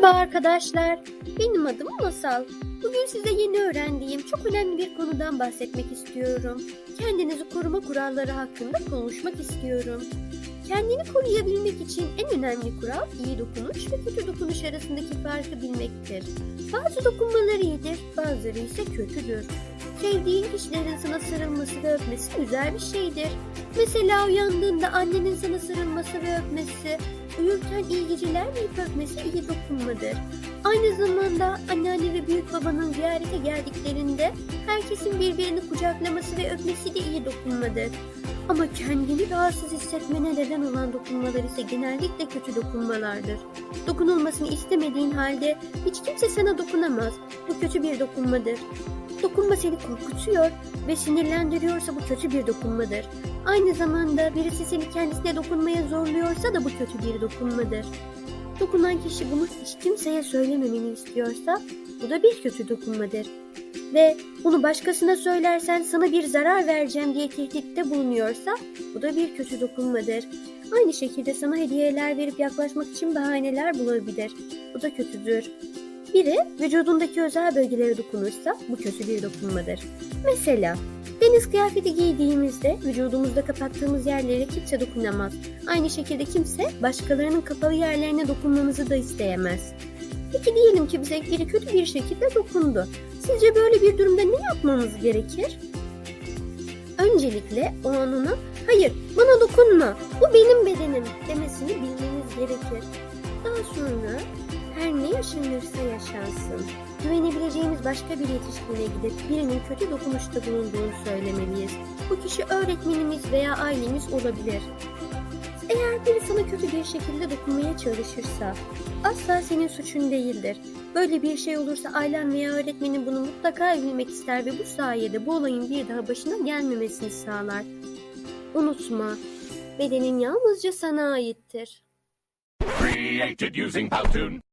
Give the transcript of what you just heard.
Merhaba arkadaşlar. Benim adım Masal. Bugün size yeni öğrendiğim çok önemli bir konudan bahsetmek istiyorum. Kendinizi koruma kuralları hakkında konuşmak istiyorum. Kendini koruyabilmek için en önemli kural iyi dokunuş ve kötü dokunuş arasındaki farkı bilmektir. Bazı dokunmalar iyidir, bazıları ise kötüdür. Sevdiğin kişilerin sana sarılması ve öpmesi güzel bir şeydir. Mesela uyandığında annenin sana sarılması ve öpmesi, uyurken iyi geceler deyip öpmesi iyi dokunmadır. Aynı zamanda anneanne ve büyük babanın ziyarete geldiklerinde herkesin birbirini kucaklaması ve öpmesi de iyi dokunmadır. Ama kendini rahatsız hissetmene neden olan dokunmalar ise genellikle kötü dokunmalardır. Dokunulmasını istemediğin halde hiç kimse sana dokunamaz. Bu kötü bir dokunmadır. Dokunma seni korkutuyor ve sinirlendiriyorsa bu kötü bir dokunmadır. Aynı zamanda birisi seni kendisine dokunmaya zorluyorsa da bu kötü bir dokunmadır. Dokunan kişi bunu hiç kimseye söylememeni istiyorsa bu da bir kötü dokunmadır. Ve bunu başkasına söylersen sana bir zarar vereceğim diye tehditte bulunuyorsa bu da bir kötü dokunmadır. Aynı şekilde sana hediyeler verip yaklaşmak için bahaneler bulabilir. Bu da kötüdür. Biri vücudundaki özel bölgelere dokunursa bu kötü bir dokunmadır. Mesela deniz kıyafeti giydiğimizde vücudumuzda kapattığımız yerlere kimse dokunamaz. Aynı şekilde kimse başkalarının kapalı yerlerine dokunmamızı da isteyemez. Peki diyelim ki bize biri kötü bir şekilde dokundu. Sizce böyle bir durumda ne yapmamız gerekir? Öncelikle o an ona hayır bana dokunma bu benim bedenim demesini bilmemiz gerekir. Daha sonra her ne yaşanırsa yaşansın. Güvenebileceğimiz başka bir yetişkine gidip birinin kötü dokunuşta bulunduğunu söylemeliyiz. Bu kişi öğretmenimiz veya ailemiz olabilir. Eğer biri sana kötü bir şekilde dokunmaya çalışırsa asla senin suçun değildir. Böyle bir şey olursa ailen veya öğretmenin bunu mutlaka bilmek ister ve bu sayede bu olayın bir daha başına gelmemesini sağlar. Unutma, bedenin yalnızca sana aittir. Created using Powtoon.